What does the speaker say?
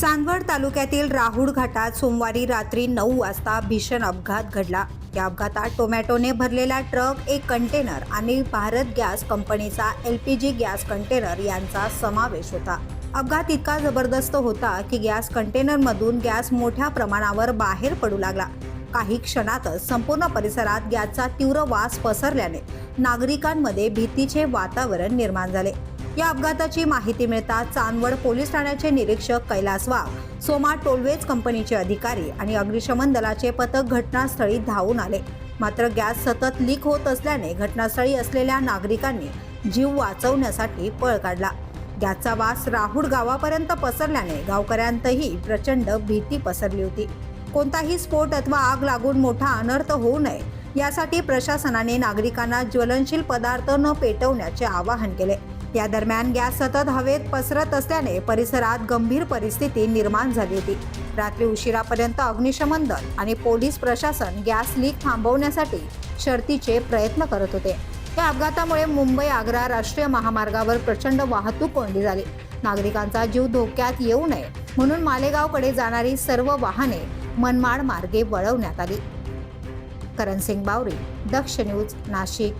चांदवड तालुक्यातील राहुड घाटात सोमवारी रात्री नऊ वाजता भीषण अपघात घडला. या अपघातात टोमॅटोने भरलेला ट्रक एक कंटेनर आणि भारत गॅस कंपनीचा L P G gas container यांचा समावेश होता. अपघात इतका जबरदस्त होता की गॅस कंटेनरमधून गॅस मोठ्या प्रमाणावर बाहेर पडू लागला. काही क्षणातच संपूर्ण परिसरात गॅसचा तीव्र वास पसरल्याने नागरिकांमध्ये भीतीचे वातावरण निर्माण झाले. या अपघाताची माहिती मिळताच चांदवड पोलीस ठाण्याचे निरीक्षक कैलास वाघ सोमा टोलवेज कंपनीचे अधिकारी आणि अग्निशमन दलाचे पथक घटनास्थळी धावून आले. मात्र गॅस सतत लीक होत असल्याने घटनास्थळी असलेल्या नागरिकांनी जीव वाचवण्यासाठी पळ काढला. गॅसचा वास राहुड गावापर्यंत पसरल्याने गावकऱ्यांतही प्रचंड भीती पसरली होती. कोणताही स्फोट अथवा आग लागून मोठा अनर्थ होऊ नये यासाठी प्रशासनाने नागरिकांना ज्वलनशील पदार्थ न पेटवण्याचे आवाहन केले. या दरम्यान गॅस सतत हवेत पसरत असल्याने परिसरात गंभीर परिस्थिती निर्माण झाली होती. रात्री उशिरापर्यंत अग्निशमन दल आणि पोलीस प्रशासन गॅस लीक थांबवण्यासाठी शर्तीचे प्रयत्न करत होते. या अपघातामुळे मुंबई आग्रा राष्ट्रीय महामार्गावर प्रचंड वाहतूक कोंडी झाली. नागरिकांचा जीव धोक्यात येऊ नये म्हणून मालेगावकडे जाणारी सर्व वाहने मनमाड मार्गे वळवण्यात आली. करणसिंग बावरी दक्ष न्यूज नाशिक.